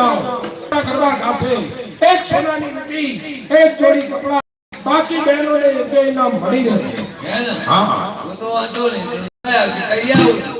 જાઓ. કરવા ગાશે એક સોનાની એક જોડી કપડા. બાકી બહેનોને એક ઇનામ મળી રહેશે. હા. તો વાંધો નહીં. આવું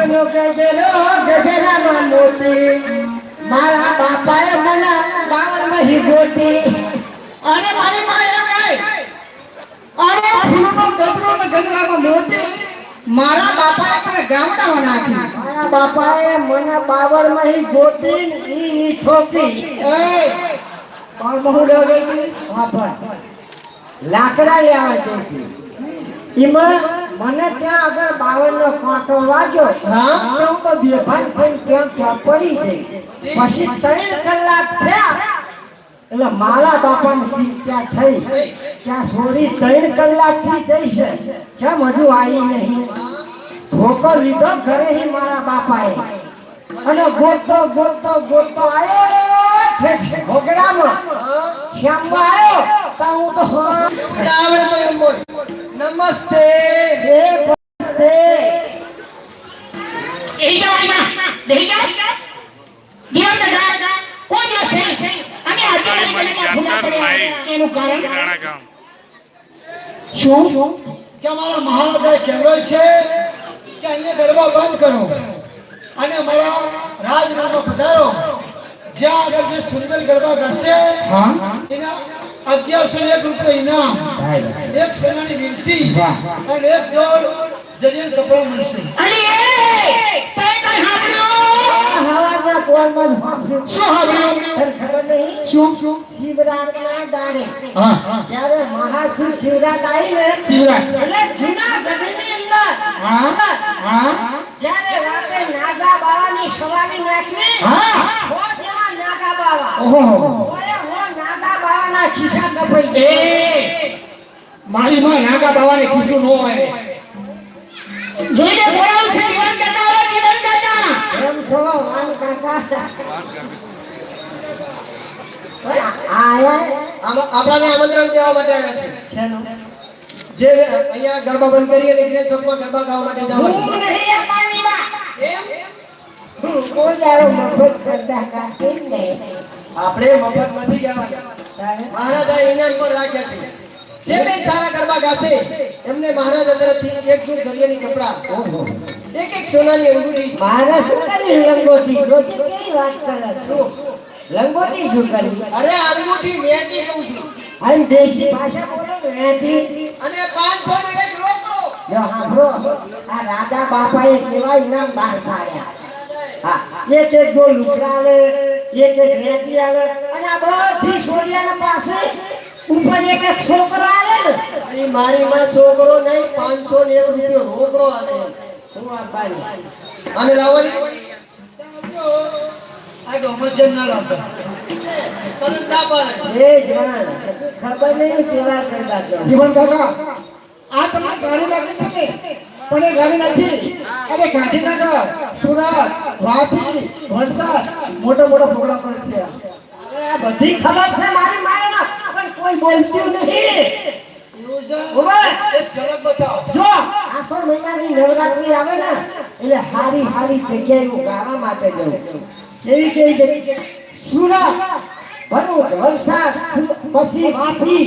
ગગેલો ગગેલાનો મોતી મારા બાપાએ મને બાવળમાં હી ગોતી અરે મારી માએ કઈ અરે ફૂલનો ગજરો ને ગજરાનો મોતી મારા બાપાએ મને ગામડામાં નાખી મારા બાપાએ મને બાવળમાં હી ગોતી ઈ ની ઠોકી. એ બાળ બહુ લેવા ગઈ હા પણ લાકડા લેવા જતી એમાં મને ત્યાં આગળ બાવળનો કાંટો વાગ્યો. હા? હું તો બેભાન થઈને ત્યાં ત્યાં પડી ગઈ. પછી ત્રણ કલાક થયા. એટલે મારા બાપાને ચિંતા થઈ. ત્યાં છોરી ત્રણ કલાકથી થઈ છે. જેમ હજુ આવી નહીં. ઠોકર લીધો ઘરે હી મારા બાપાએ. અને ગોતતો ગોતતો ગોતતો આવ્યો ઘોઘડામાં શ્યામમાં આવ્યો તો હું તો હા. આવડે તો એમ બોલ નમસ્તે એ પતે બેહી જાઓ અહીંયા બેહી જાઓ જીવન દાદા કોઈ દિવસ નહીં અને આજે મને મને ભૂલા પડ્યા કારણ ગામ શું? કે અમારા મહારાજા કહેવાય છે કે અહીંયા ગરબા બંધ કરો. અને અમારા રાજનામા પધારો. જ્યાં આગળ જે સુંદર ગરબા ગાશે એના અગિયારસો એક રૂપિયા ઇનામ. એક સોનાની વિનંતી અને એક જોડ જરિયન કપડા મળશે. અને એ તે કઈ સાંભળ્યું હવાના પોરમાં જ વાપર્યું. શું સાંભળ્યું તને ખબર નહીં? શું? શું શિવરાત્રિના દાડે. હા. હા જ્યારે મહાસુર શિવરાત આવી ને શિવરાત. એટલે જૂનાગઢની અંદર હા. હા. જ્યારે રાતે નાગા બાવાની સવારી નાખી હો. જેવા નાગા બાવા ઓહો. નાગા બાવાના ખિસ્સા કપાઈ ગયા. મારી માં નાગા બાવાને ખીસું ન હોય. જોઈને બોલાવું છે જીવન જીવન એમ આપણાને આમંત્રણ દેવા માટે આવ્યા છે. જે અહીંયા ગરબા બંધ કરી અને વિનય ચોકમાં ગરબા ગાવા માટે જવાનું હું નહીં આ પાણીમાં. એમ? કોઈ દાડો મફત કરતા કાઢી જ આપણે મફત નથી જવાના. મહારાજા ઇનામ પણ રાખ્યા છે. જે કઈ સારા ગરબા ગાશે એમને મહારાજા અંદર એક જોડ દરિયાની કપડા. એક એક સોનાની અંગૂઠી. મારા કર્યું લંગોટી. જોજે કેવી વાત કરે? છે. લંગોટી શું અરે અંગૂઠી મેટી કહું છું. આઈ દેશી ભાષા બોલો મેટી અને 500 નો એક રોકડો. જો સાંભળો આ રાજા બાપાએ કેવા ઇનામ બહાર પાડ્યા. હા એક એક જો લુગડા આલે એક એક રેતી આલે અને આ બધી છોડિયાના પાસે ઉપર એક એક છોકરો આલે ને. મારી માં છોકરો નહીં 500 ને એક રૂપિયો રોકડો આવે. અને લાવવાની આ તો મજન ના લાવતો તને ના પાડે એ જાણ ખબર નહીં કેવા કરતા તો જીવન કાકા આ તમને ગાડી લાગે છે ને? પણ એ નથી. અરે ગાંધીનગર સુરત વાપી વલસાડ મોટા મોટા પ્રોગ્રામ પણ છે. બધી ખબર છે મારી માયના પણ કોઈ બોલતું નહીં ઊભા. એક ઝલક બતાવો જો મહિનાની નવરાત્રી આવે ને, એટલે હારી હારી જગ્યાએ હું ગાવા માટે જઉં. કેવી કેવી? સુરત, ભરૂચ, વલસાડ પછી માફી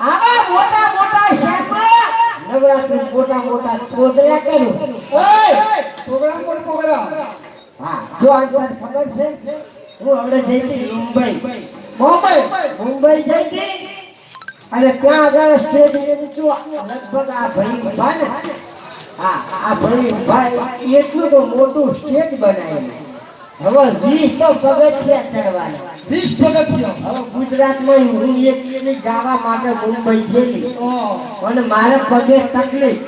આવા મોટા મોટા શહેરમાં નવરાત્રી મોટા મોટા તોદરા કરું. ઓય! પ્રોગ્રામ પર પ્રોગ્રામ હા, જો આજ ખબર છે, હું હમણાં જઈ હતી મુંબઈ. મુંબઈ? જઈ હતી. અને ત્યાં આગળ સ્ટેજ લગભગ આ ભાઈ ઊભા ને. હા આ ભાઈ ઊભા એટલું તો મોટું સ્ટેજ બનાવેલું હવે વીસ તો પગથિયા ચડવાના. વીસ પગથિયા? હવે ગુજરાતમાં હું એકલી જવા માટે મુંબઈ ગયેલી અને મારે પગે તકલીફ.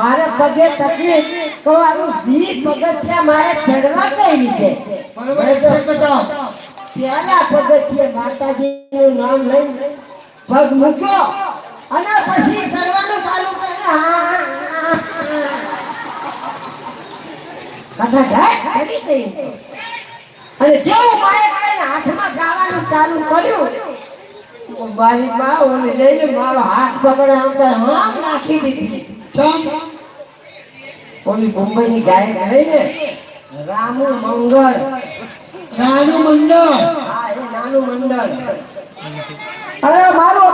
મારે પગે તકલીફ તો આનું વીસ પગથિયા મારે ચડવા કઈ રીતે? પહેલા પગથિયે માતાજીનું નામ લઈને પગ મૂક્યો. અને પછી ચડવાનું ચાલુ કર્યું. કથા ગાય ચડી ગઈ અને જેવું માએ કરીને હાથમાં ગાવાનું ચાલુ કર્યું મારી માં ઓલી લઈને મારો હાથ પકડે આમ તો આમ નાખી દીધી. ચમ. ઓલી મુંબઈની ગાયક લઈને રામુ મંગળ. રાનુ મંડળ. હા એ નાનું મંડળ. અરે મારા